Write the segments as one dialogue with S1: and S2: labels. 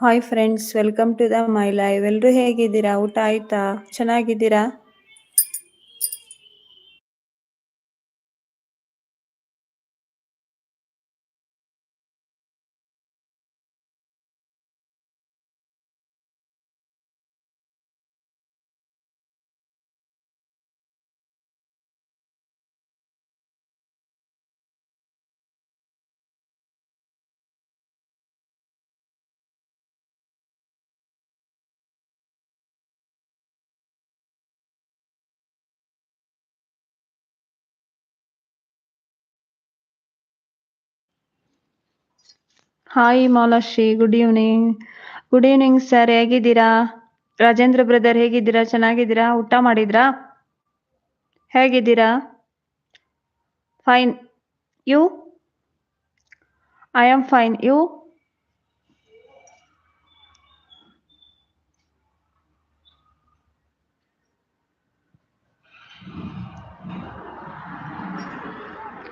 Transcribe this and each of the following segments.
S1: Hi friends welcome to the my live ಎಲ್ಲರೂ ಹೇಗಿದ್ದೀರಾ? ಊಟ ಆಯ್ತಾ? ಚೆನ್ನಾಗಿದ್ದೀರಾ? Hi Malashri good evening good evening sir ಹೇಗಿದ್ದೀರಾ? ರಾಜೇಂದ್ರ ಬ್ರದರ್ ಹೇಗಿದ್ದೀರಾ? ಚೆನ್ನಾಗಿದ್ದೀರಾ? ಊಟ ಮಾಡಿದ್ರಾ? ಹೇಗಿದ್ದೀರಾ? Fine you I am fine you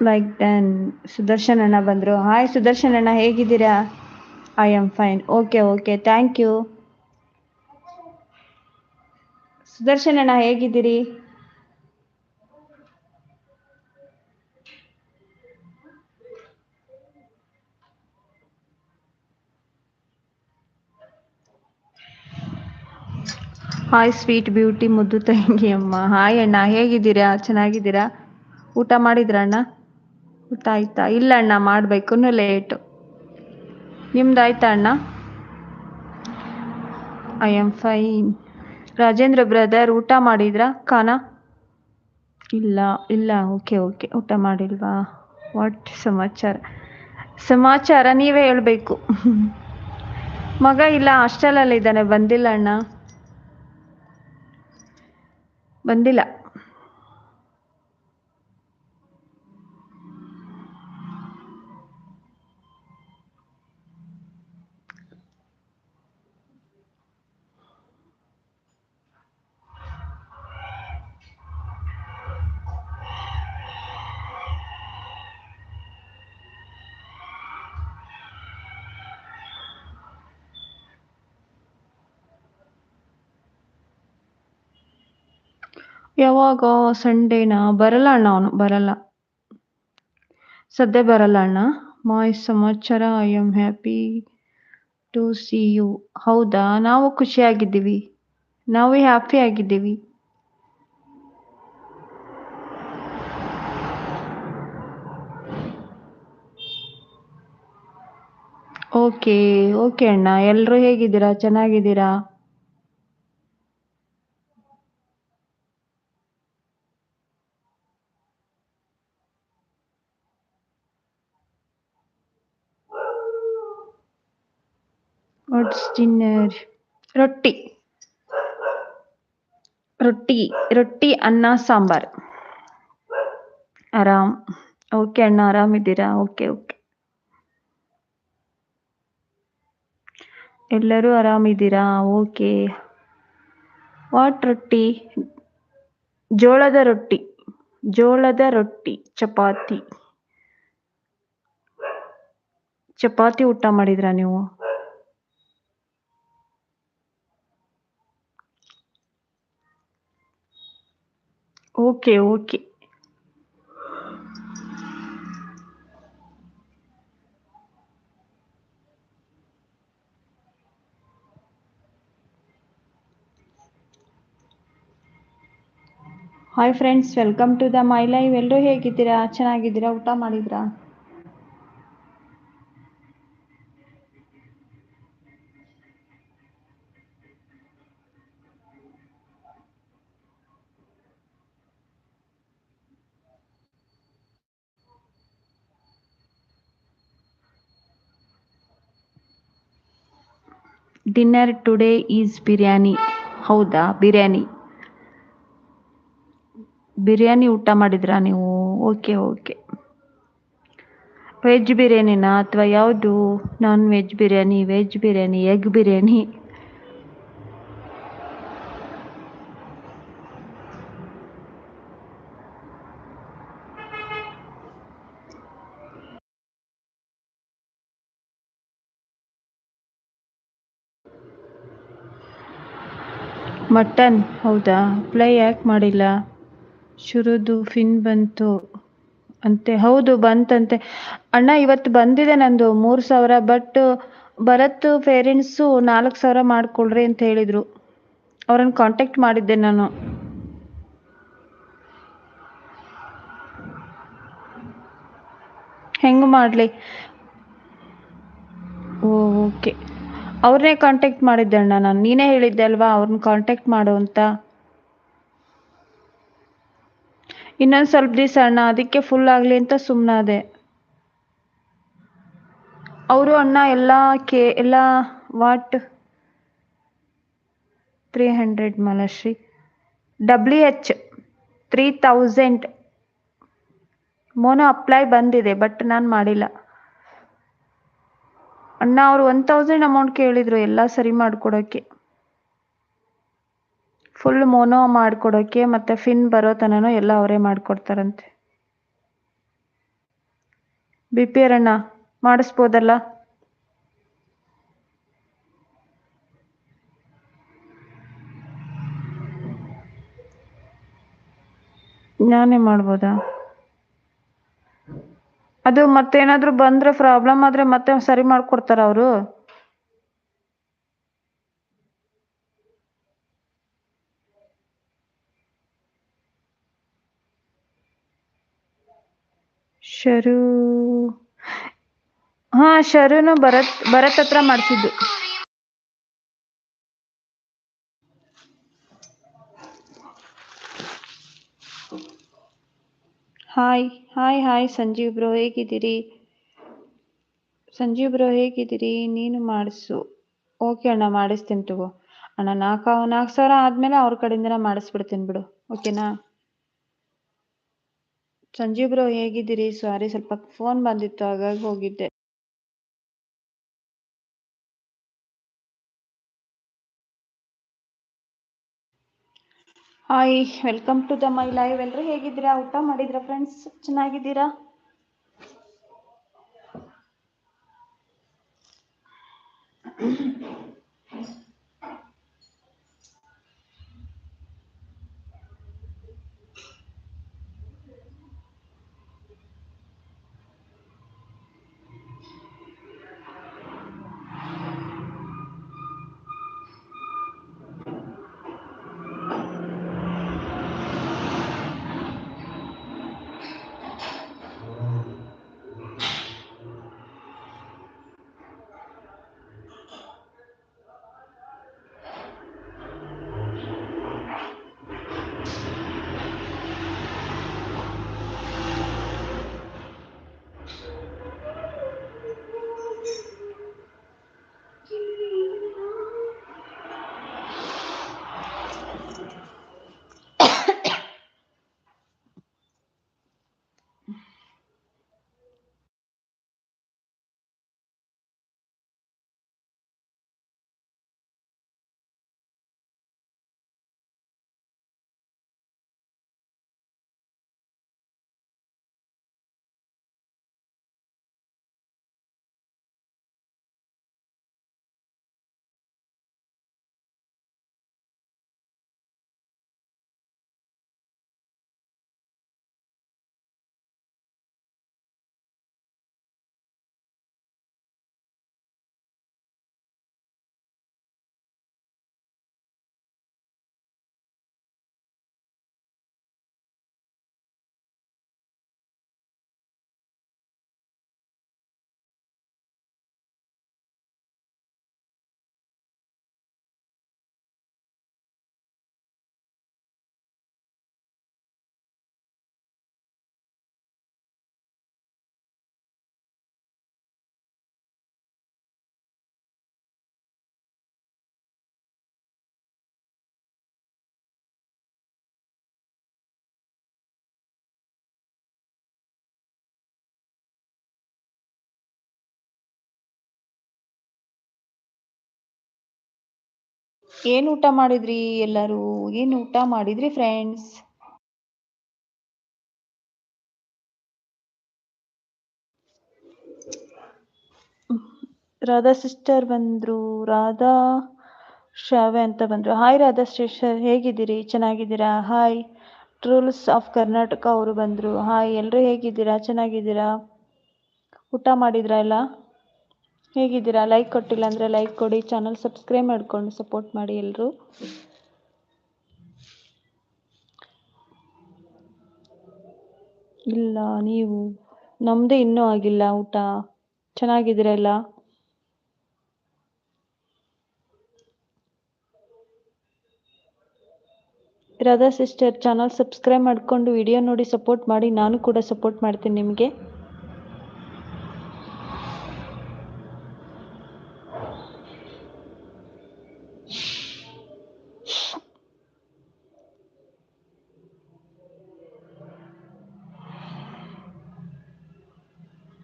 S1: like then Sudarshan ಅಣ್ಣ ಬಂದರು ಹಾಯ್ ಸುದರ್ಶನ್ ಅಣ್ಣ ಹೇಗಿದ್ದೀರಾ? I am fine okay okay thank you Sudarshan ಅಣ್ಣ ಹೇಗಿದ್ದೀರಿ? ಹಾಯ್ ಸ್ವೀಟ್ ಬ್ಯೂಟಿ ಮುದ್ದು ತಂಗಿ ಅಮ್ಮ. ಹಾಯ್ ಅಣ್ಣ, ಹೇಗಿದ್ದೀರಾ? ಚೆನ್ನಾಗಿದ್ದೀರಾ? ಊಟ ಮಾಡಿದ್ರಾ ಅಣ್ಣ? ಊಟ ಆಯ್ತಾ ಇಲ್ಲ ಅಣ್ಣ ಮಾಡಬೇಕು ಲೇಟು ನಿಮ್ದು ಆಯ್ತಾ ಅಣ್ಣ? I am fine Rajendra brother ಊಟ ಮಾಡಿದ್ರಾ ಖಾನ ಇಲ್ಲ ಇಲ್ಲ ಓಕೆ ಓಕೆ ಊಟ ಮಾಡಿಲ್ವಾ? ವಾಟ್ ಸಮಾಚಾರ? ಸಮಾಚಾರ ನೀವೇ ಹೇಳಬೇಕು. ಮಗ ಇಲ್ಲ ಹಾಸ್ಟೆಲಲ್ಲಿ ಇದ್ದಾನೆ, ಬಂದಿಲ್ಲ ಅಣ್ಣ. ಬಂದಿಲ್ಲ. ಯಾವಾಗ ಸಂಡೇನಾ ಬರಲ್ಲ ಅಣ್ಣ ಅವನು, ಬರಲ್ಲ. ಸದ್ಯ ಬರಲ್ಲ ಅಣ್ಣ. ಮಾಯ್ ಸಮಾಚಾರ I am happy to see you ಹೌದಾ? ನಾವು ಖುಷಿಯಾಗಿದ್ದೀವಿ. ನಾವು ಹ್ಯಾಪಿ ಆಗಿದ್ದೀವಿ. ಓಕೆ ಓಕೆ ಅಣ್ಣ. ಎಲ್ಲರೂ ಹೇಗಿದ್ದೀರಾ? ಚೆನ್ನಾಗಿದ್ದೀರಾ? ಡಿನ್ನರ್ ರೊಟ್ಟಿ. ರೊಟ್ಟಿ ರೊಟ್ಟಿ, ಅನ್ನ, ಸಾಂಬಾರ್. ಆರಾಮ್. ಓಕೆ ಅಣ್ಣ, ಆರಾಮಿದ್ದೀರಾ? Okay okay. ಎಲ್ಲರೂ ಆರಾಮಿದ್ದೀರಾ? ಓಕೆ. ವಾಟ್ ರೊಟ್ಟಿ? ಜೋಳದ ರೊಟ್ಟಿ. ಜೋಳದ ರೊಟ್ಟಿ, ಚಪಾತಿ. ಚಪಾತಿ ಊಟ ಮಾಡಿದ್ರಾ ನೀವು? Okay okay hi friends welcome to the my live ಎಲ್ಲರೂ ಹೇಗಿದ್ದೀರಾ? ಚೆನ್ನಾಗಿದ್ದೀರಾ? ಊಟ ಮಾಡಿದ್ರಾ? ಡಿನ್ನರ್ ಟುಡೇ ಈಸ್ ಬಿರಿಯಾನಿ ಹೌದಾ? ಬಿರಿಯಾನಿ. ಬಿರಿಯಾನಿ ಊಟ ಮಾಡಿದ್ರಾ ನೀವು? ಓಕೆ ಓಕೆ ವೆಜ್ ಬಿರಿಯಾನಿನಾ? ಅಥವಾ ಯಾವುದು non veg biryani veg biryani egg biryani? Mutton? ಹೌದಾ? ಅಪ್ಲೈ ಯಾಕೆ ಮಾಡಿಲ್ಲ? ಶುರುದು ಫಿನ್ ಬಂತು. ಅಂತೆ, ಹೌದು, ಬಂತಂತೆ. ಅಣ್ಣ, ಇವತ್ತು ಬಂದಿದೆ ನಂದು ಮೂರು ಸಾವಿರ ಬಟ್ ಭರತ್ ಪೇರೆಂಟ್ಸು ನಾಲ್ಕು ಸಾವಿರ ಮಾಡಿಕೊಳ್ರಿ ಅಂತ ಹೇಳಿದರು. ಅವ್ರನ್ನ ಕಾಂಟ್ಯಾಕ್ಟ್ ಮಾಡಿದ್ದೆ ನಾನು. ಹೆಂಗೆ ಮಾಡಲಿ? ಓಕೆ. ಅವ್ರನ್ನೇ ಕಾಂಟ್ಯಾಕ್ಟ್ ಮಾಡಿದ್ದೆ ಅಣ್ಣ ನಾನು. ನೀನೇ ಹೇಳಿದ್ದೆ ಅಲ್ವಾ, ಅವ್ರನ್ನ ಕಾಂಟ್ಯಾಕ್ಟ್ ಮಾಡು ಅಂತ. ಇನ್ನೊಂದು ಸ್ವಲ್ಪ ದಿವಸ ಅಣ್ಣ, ಅದಕ್ಕೆ ಫುಲ್ ಆಗಲಿ ಅಂತ ಸುಮ್ಮನಾದೆ ಅವರು ಅಣ್ಣ ಎಲ್ಲ ಕೆ, ಎಲ್ಲ what three hundred Malashri. W H three thousand mono apply ಬಂದಿದೆ ಬಟ್ ನಾನು ಮಾಡಿಲ್ಲ. ಅಣ್ಣ ಅವರು ಒನ್ ತೌಸಂಡ್ ಅಮೌಂಟ್ ಕೇಳಿದ್ರು ಎಲ್ಲ ಸರಿ ಮಾಡ್ಕೊಡೋಕೆ. ಫುಲ್ ಮೋನೋ ಮಾಡ್ಕೊಡೋಕೆ ಮತ್ತೆ ಫಿನ್ ಬರೋ ತನನೂ ಎಲ್ಲ ಅವರೇ ಮಾಡ್ಕೊಡ್ತಾರಂತೆ. ಬಿ ಪಿ ಆರ್ ಅಣ್ಣ, ಮಾಡಿಸ್ಬೋದಲ್ಲ? ನಾನೇ ಮಾಡ್ಬೋದಾ? ಅದು ಮತ್ತೇನಾದ್ರೂ ಬಂದ್ರೆ ಪ್ರಾಬ್ಲಮ್ ಆದ್ರೆ ಮತ್ತೆ ಸರಿ ಮಾಡ್ಕೊಡ್ತಾರ ಅವರು? ಶರು. ಹಾ, ಶರುನು ಭರತ್ ಭರತ್ ಹತ್ರ ಮಾಡಿಸಿದ್ದು. Hi hi hi Sanjeev bro, ಹೇಗಿದ್ದೀರಿ? ಸಂಜೀವ್ ಬ್ರೋ, ಹೇಗಿದ್ದೀರಿ? ನೀನು ಮಾಡಿಸು. ಓಕೆ ಅಣ್ಣ, ಮಾಡಿಸ್ತೀನಿ ತಗೋ. ಅಣ್ಣ, ನಾಲ್ಕು ನಾಲ್ಕು ಸಾವಿರ ಆದಮೇಲೆ ಅವ್ರ ಕಡೆಯಿಂದನೇ ಮಾಡಿಸ್ಬಿಡ್ತೀನಿ ಬಿಡು. ಓಕೆನಾ ಸಂಜೀವ್ ಬ್ರೋ, ಹೇಗಿದ್ದೀರಿ? ಸಾರಿ ಸ್ವಲ್ಪ ಫೋನ್ ಬಂದಿತ್ತು, ಹಾಗಾಗಿ ಹೋಗಿದ್ದೆ. Hi welcome to the my live ಎಲ್ಲರೂ ಹೇಗಿದ್ದೀರಾ? ಊಟ ಮಾಡಿದ್ರಾ ಫ್ರೆಂಡ್ಸ್ ಚೆನ್ನಾಗಿದ್ದೀರಾ? ಏನು ಊಟ ಮಾಡಿದ್ರಿ ಎಲ್ಲರೂ? ಏನ್ ಊಟ ಮಾಡಿದ್ರಿ ಫ್ರೆಂಡ್ಸ್ ರಾಧಾ ಸಿಸ್ಟರ್ ಬಂದ್ರು, ರಾಧಾ ಶ್ರಾವ್ಯ ಅಂತ ಬಂದ್ರು. ಹಾಯ್ ರಾಧಾ ಸಿಸ್ಟರ್ ಹೇಗಿದ್ದೀರಿ? ಚೆನ್ನಾಗಿದ್ದೀರಾ? ಹಾಯ್ ಟ್ರೂಲ್ಸ್ ಆಫ್ ಕರ್ನಾಟಕ ಅವರು ಬಂದ್ರು. ಹಾಯ್ ಎಲ್ಲರೂ ಹೇಗಿದ್ದೀರಾ? ಚೆನ್ನಾಗಿದ್ದೀರಾ? ಊಟ ಮಾಡಿದ್ರಾ ಎಲ್ಲ? ಹೇಗಿದ್ದೀರಾ? ಲೈಕ್ ಕೊಟ್ಟಿಲ್ಲ ಅಂದರೆ ಲೈಕ್ ಕೊಡಿ ಚಾನಲ್ ಸಬ್ಸ್ಕ್ರೈಬ್ ಮಾಡಿಕೊಂಡು ಸಪೋರ್ಟ್ ಮಾಡಿ ಎಲ್ಲರೂ ಇಲ್ಲ, ನೀವು ನಮ್ಮದೇ ಇನ್ನೂ ಆಗಿಲ್ಲ ಊಟ. ಚೆನ್ನಾಗಿದ್ರಲ್ಲ ಎಲ್ಲ? ರಾಧಾ ಸಿಸ್ಟರ್ ಚಾನಲ್ ಸಬ್ಸ್ಕ್ರೈಬ್ ಮಾಡಿಕೊಂಡು ವಿಡಿಯೋ ನೋಡಿ ಸಪೋರ್ಟ್ ಮಾಡಿ, ನಾನು ಕೂಡ ಸಪೋರ್ಟ್ ಮಾಡ್ತೀನಿ ನಿಮಗೆ.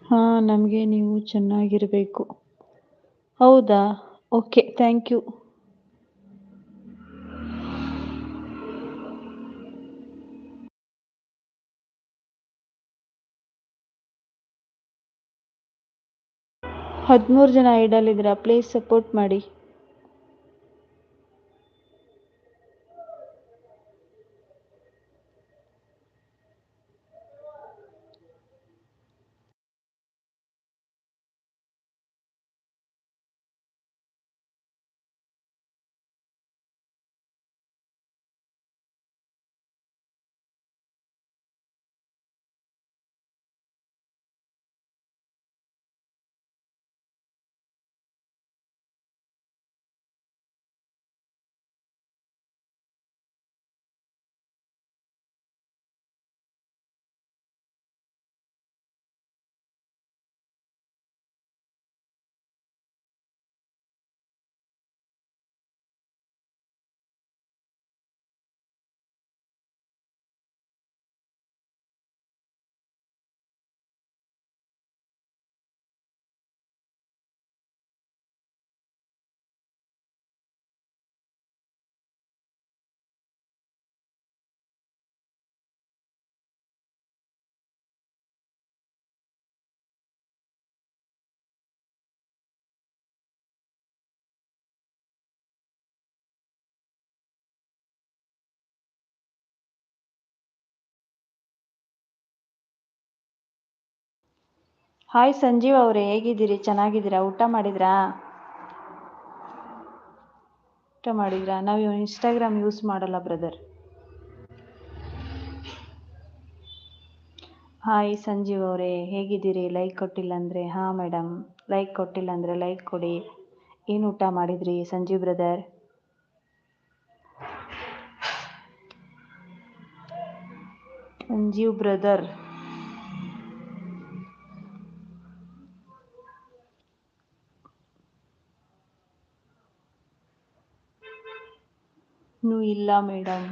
S1: ಹಾಂ, ನಮಗೆ ನೀವು ಚೆನ್ನಾಗಿರಬೇಕು. ಹೌದಾ? ಓಕೆ ಥ್ಯಾಂಕ್ ಯು ಹದಿಮೂರು ಜನ ಐಡಲ್ ಇದ್ದೀರಾ? ಪ್ಲೀಸ್ ಸಪೋರ್ಟ್ ಮಾಡಿ. ಹಾಯ್ ಸಂಜೀವ್ ಅವರೇ, ಹೇಗಿದ್ದೀರಿ? ಚೆನ್ನಾಗಿದ್ದೀರಾ? ಊಟ ಮಾಡಿದ್ರಾ? ಊಟ ಮಾಡಿದ್ರಾ? ನಾವು ಇನ್ಸ್ಟಾಗ್ರಾಮ್ ಯೂಸ್ ಮಾಡಲ್ಲ ಬ್ರದರ್ ಹಾಯ್ ಸಂಜೀವ್ ಅವರೇ, ಹೇಗಿದ್ದೀರಿ? ಲೈಕ್ ಕೊಟ್ಟಿಲ್ಲ ಅಂದರೆ ಹಾಂ ಮೇಡಮ್ ಲೈಕ್ ಕೊಟ್ಟಿಲ್ಲ ಅಂದರೆ ಲೈಕ್ ಕೊಡಿ. ಏನು ಊಟ ಮಾಡಿದ್ರಿ ಸಂಜೀವ್ ಬ್ರದರ್ ಸಂಜೀವ್ ಬ್ರದರ್ ಇನ್ನೂ ಇಲ್ಲ ಮೇಡಮ್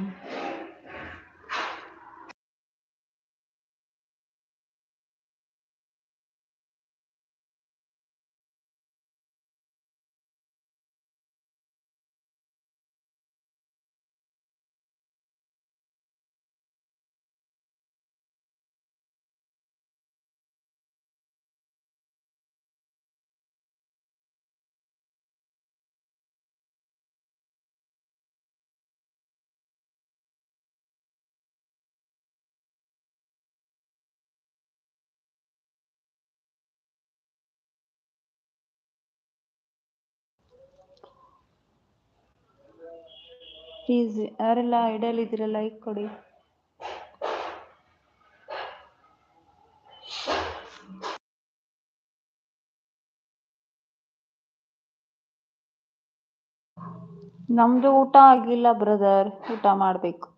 S1: ಪ್ಲೀಸ್ ಯಾರೆಲ್ಲ ಐಡಲ್ ಇದ್ದೀರಾ ಲೈಕ್ ಕೊಡಿ. ನಮ್ದು ಊಟ ಆಗಿಲ್ಲ ಬ್ರದರ್ ಊಟ ಮಾಡಬೇಕು.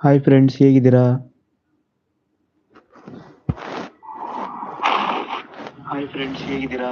S2: ಹಾಯ್ ಫ್ರೆಂಡ್ಸ್ ಹೇಗಿದ್ದೀರಾ? ಹಾಯ್ ಫ್ರೆಂಡ್ಸ್ ಹೇಗಿದ್ದೀರಾ?